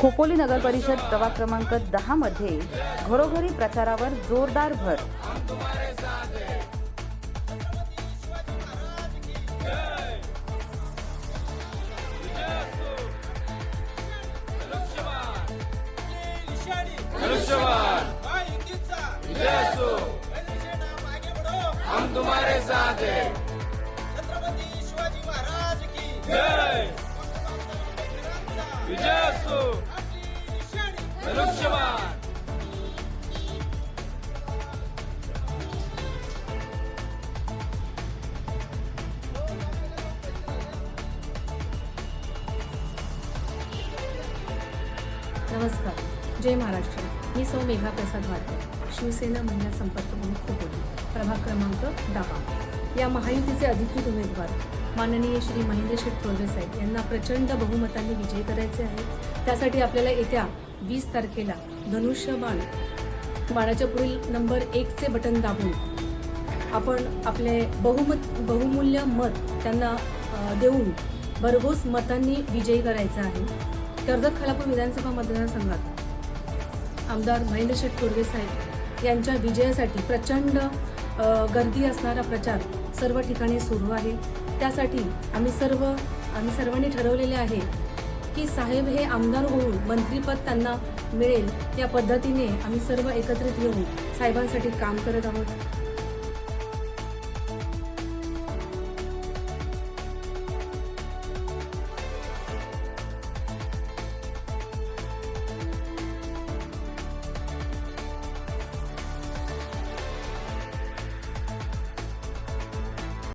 खोपोली नगर परिषद प्रभाग क्रमांक दहा मध्ये घरोघरी प्रचारावर जोरदार भर. हम तुम्हारे साथ है छत्रपति शिवाजी महाराज की जय. विजय नमस्कार. जय महाराष्ट्र. मी सौ मेघा प्रसाद वाडकर. शिवसेना महिला संपर्क प्रमुख खोपोली प्रभाग क्रमांक दहा. या महायुतीचे अधिकृत उमेदवार माननीय श्री महेंद्र शेठ थोरवे साहेब यांना प्रचंड बहुमतांनी विजयी करायचे आहे. त्यासाठी आपल्याला येत्या वीस तारखेला धनुष्य बाण बाणाच्या पुढील नंबर एकचे बटन दाबून आपण आपले बहुमत बहुमूल्य मत त्यांना देऊन भरघोस मतांनी विजयी करायचा आहे. कर्जत खालापूर विधानसभा मतदारसंघात आमदार महेंद्र शेठ साहेब यांच्या विजयासाठी प्रचंड गर्दी असणारा प्रचार सर्व ठिकाणी सुरू आहे. त्यासाठी आम्ही सर्व आम्ही सर्वांनी ठरवलेले आहे की साहेब हे आमदार होऊन मंत्रीपद त्यांना मिळेल या पद्धतीने आम्ही सर्व एकत्रित येऊन साहेबांसाठी काम करत आहोत.